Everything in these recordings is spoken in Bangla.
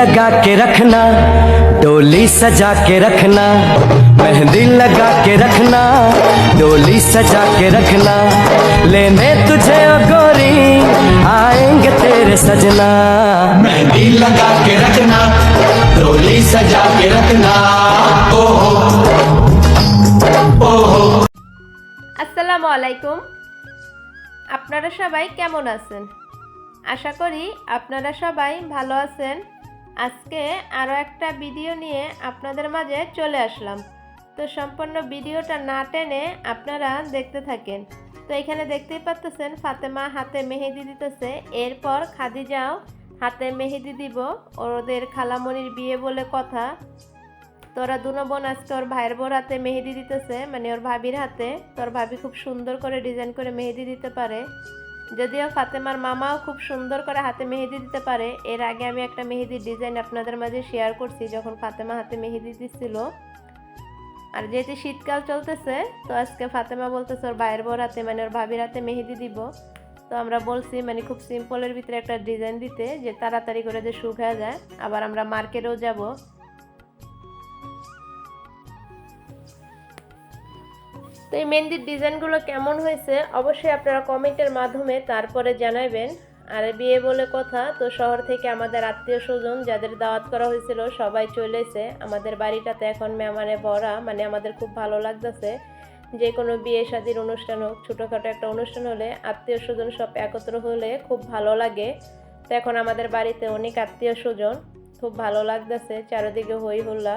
लगा के रखना डोली सजा के रखना मेहंदी लगा के रखना डोली सजा के रखना लेने तुझे ओ गोरी आएंगे तेरे सजना मेहंदी लगा के रखना डोली सजा के रखना ओहो ओहो আসসালামু আলাইকুম আপনারা সবাই কেমন আছেন আশা করি আপনারা সবাই ভালো আছেন আজকে আরও একটা ভিডিও নিয়ে আপনাদের মাঝে চলে আসলাম। তো সম্পূর্ণ ভিডিওটা না টেনে আপনারা দেখতে থাকেন। তো এখানে দেখতেই পাচ্তেছেন, ফাতেমা হাতে মেহেদি দিতেছে। এরপর খাদিজাও হাতে মেহেদি দিব। ওদের খালামণির বিয়ে বলে কথা। তোরা দুনো বোন আজকে ওর ভাইয়ের বোর হাতে মেহেদি দিতেছে। মানে ওর ভাবির হাতে। তোর ভাবি খুব সুন্দর করে ডিজাইন করে মেহেদি দিতে পারে। যদিও ফাতেমার মামাও খুব সুন্দর করে হাতে মেহেদি দিতে পারে, এর আগে আমি একটা মেহেদির ডিজাইন আপনাদের মাঝে শেয়ার করছি যখন ফাতেমা হাতে মেহেদি দিচ্ছিল আর যেহেতু শীতকাল চলতেছে, তো আজকে ফাতেমা বলতেছে ওর ভাইয়ের বোর হাতে মানে ওর ভাবির হাতে মেহেদি দিব। তো আমরা বলছি মানে খুব সিম্পলের ভিতরে একটা ডিজাইন দিতে, যে তাড়াতাড়ি করে যে শুকায় যায়, আবার আমরা মার্কেটেও যাব। তো এই মেহেন্দির ডিজাইনগুলো কেমন হয়েছে অবশ্যই আপনারা কমেন্টের মাধ্যমে তারপরে জানাবেন আর বিয়ে বলে কথা, তো শহর থেকে আমাদের আত্মীয় স্বজন যাদের দাওয়াত করা হয়েছিল সবাই চলেছে আমাদের বাড়িটাতে এখন মেহমানে ভরা মানে আমাদের খুব ভালো লাগতেছে। যে কোনো বিয়ে, শাদির অনুষ্ঠান হোক, ছোটোখাটো একটা অনুষ্ঠান হলে আত্মীয় স্বজন সব একত্র হলে খুব ভালো লাগে। তো এখন আমাদের বাড়িতে অনেক আত্মীয় স্বজন, খুব ভালো লাগতেছে, চারিদিকে হই হুল্লা।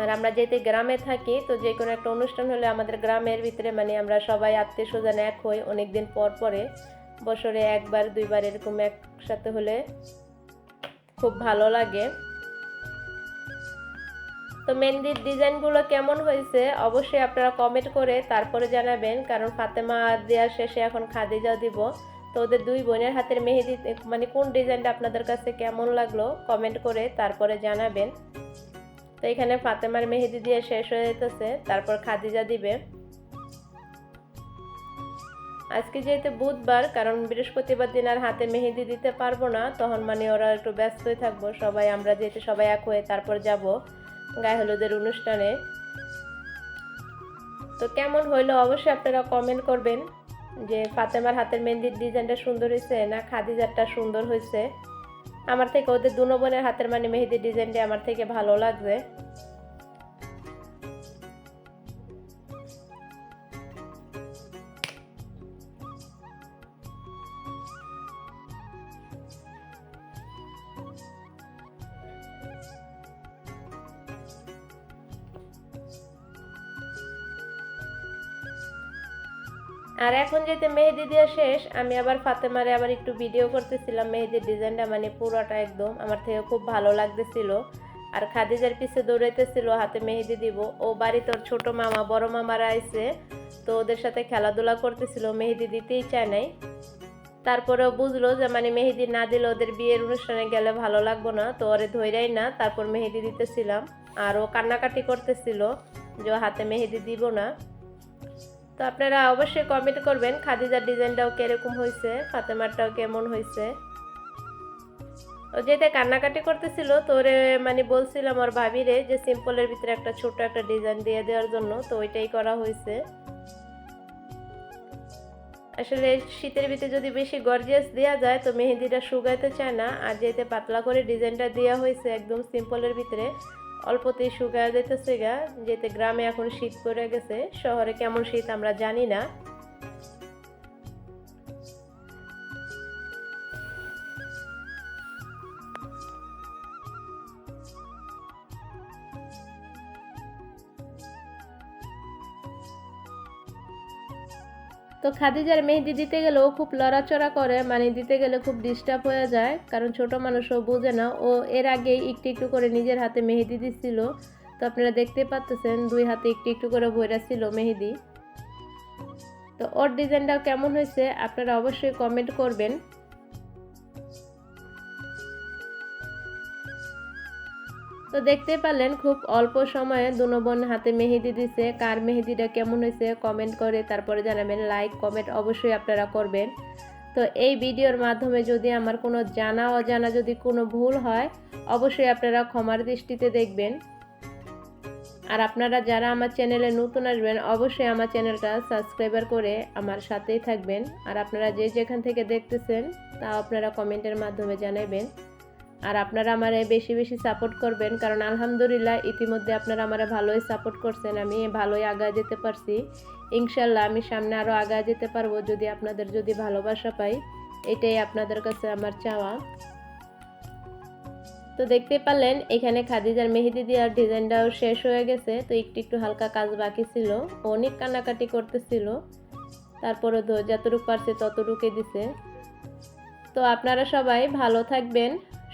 আর আমরা যেহেতু গ্রামে থাকি, তো যে কোনো একটা অনুষ্ঠান হলে আমাদের গ্রামের ভিতরে মানে আমরা সবাই আত্মীয় স্বজন এক হই অনেক দিন পর পরে। বছরে একবার, দুইবার এরকম একসাথে হলে খুব ভালো লাগে। তো মেহেন্দির ডিজাইনগুলো কেমন হয়েছে? অবশ্যই আপনারা কমেন্ট করে তারপরে জানাবেন, কারণ ফাতেমা দেওয়ার শেষে এখন খাদিজাও দিব। তো ওদের দুই বোনের হাতের মেহেদি মানে কোন ডিজাইনটা আপনাদের কাছে কেমন লাগল? কমেন্ট করে তারপরে জানাবেন। তো এখানে ফাতেমার মেহেদি দিয়ে শেষ হয়ে যেতেছে, তারপর খাদিজা দিবে। আজকে যেহেতু বুধবার, কারণ বৃহস্পতিবার দিন আর হাতে মেহেদি দিতে পারব না, তখন মানে ওরা একটু ব্যস্তই থাকব, সবাই আমরা যেহেতু সবাই এক হয়ে তারপর যাব গায়ে হলুদের অনুষ্ঠানে। তো কেমন হইল অবশ্যই আপনারা কমেন্ট করবেন যে ফাতেমার হাতের মেহেন্দির ডিজাইনটা সুন্দর হয়েছে না খাদিজারটা সুন্দর হয়েছে আমার থেকে ওদের দুনো বোনের হাতের মানে মেহেদির ডিজাইনটা আমার থেকে ভালো লাগছে। আর এখন যেতে মেহেদি দেওয়া শেষ, আমি আবার ফাতেমারে আবার একটু ভিডিও করতেছিলাম মেহেদির ডিজাইনটা মানে পুরোটা একদম আমার থেকে খুব ভালো লাগতেছিল। আর খাদিজার পিছে দৌড়াইতেছিল, হাতে মেহেদি দিব। ও বাড়িতে ওর ছোট মামা, বড় মামারা আইসে তো ওদের সাথে খেলাধুলা করতেছিল, মেহেদি দিতেই চায় নাই। তারপরেও বুঝলো যে মানে মেহেদি না দিলে ওদের বিয়ের অনুষ্ঠানে গেলে ভালো লাগবো না, তো ওরে ধৈরাই না, তারপর মেহেদি দিতেছিলাম। আর ও কান্নাকাটি করতেছিল যে হাতে মেহেদি দিব না। তো আপনারা অবশ্যই কমেন্ট করবেন, খাদিজার ডিজাইনটাও কীরকম হয়েছে, ফাতেমারটাও কেমন হয়েছে। ও যেতে কান্নাকাটি করতেছিল, তো ওরে মানে বলছিলাম ওর ভাবিরে যে সিম্পলের ভিতরে একটা ছোট একটা ডিজাইন দিয়ে দেওয়ার জন্য, তো ওইটাই করা হয়েছে। আসলে শীতের ভিতরে যদি বেশি গর্জিয়াস দেওয়া যায়, তো মেহেদিটা শুকাইতে চায় না, আর যেতে পাতলা করে ডিজাইনটা দেওয়া হয়েছে একদম সিম্পলের ভিতরে অল্পতেই শুকায় যেতেছে গা, যেতে গ্রামে এখন শীত পড়ে গেছে, শহরে কেমন শীত আমরা জানি না। তো খাদিজার মেহেদি দিতে গেলেও খুব লড়াচড়া করে মানে দিতে গেলে খুব ডিস্টার্ব হয়ে যায়। কারণ ছোট মানুষও বোঝে না। ও এর আগে একটু একটু করে নিজের হাতে মেহেদি দিচ্ছিল তো আপনারা দেখতে পাচ্তেছেন দুই হাতে একটু একটু করে বইরা ছিল মেহেদি। তো ওর ডিজাইনটাও কেমন হয়েছে আপনারা অবশ্যই কমেন্ট করবেন। তো দেখতে পারলেন খুব অল্প সময়ে দুনো বোন হাতে মেহেদি দিছে। কার মেহেদিটা কেমন হয়েছে কমেন্ট করে তারপরে জানাবেন। লাইক কমেন্ট অবশ্যই আপনারা করবেন। তো এই ভিডিওর মাধ্যমে যদি আমার কোনো জানা অজানা যদি কোনো ভুল হয়, অবশ্যই আপনারা ক্ষমার দৃষ্টিতে দেখবেন। আর আপনারা যারা আমার চ্যানেলে নতুন আসবেন, অবশ্যই আমার চ্যানেলটা সাবস্ক্রাইবার করে আমার সাথেই থাকবেন। আর আপনারা যে যেখান থেকে দেখতেছেন, তা আপনারা কমেন্টের মাধ্যমে জানাবেন। আর আপনারা আমারে বেশি বেশি সাপোর্ট করবেন, কারণ আলহামদুলিল্লাহ ইতিমধ্যে আপনারা আমারে ভালোই সাপোর্ট করছেন, আমি ভালোই আগায় যেতে পারছি। ইনশাল্লাহ আমি সামনে আরও আগায় যেতে পারব যদি আপনাদের যদি ভালোবাসা পাই, এটাই আপনাদের কাছে আমার চাওয়া। তো দেখতে পারলেন, এখানে খাদিজার মেহেদি দেওয়ার ডিজাইনটাও শেষ হয়ে গেছে, তো একটু একটু হালকা কাজ বাকি ছিল, অনেক কান্নাকাটি করতেছিল। তারপরে যতটুকু পারছে ততটুকু দিছে। তো আপনারা সবাই ভালো থাকবেন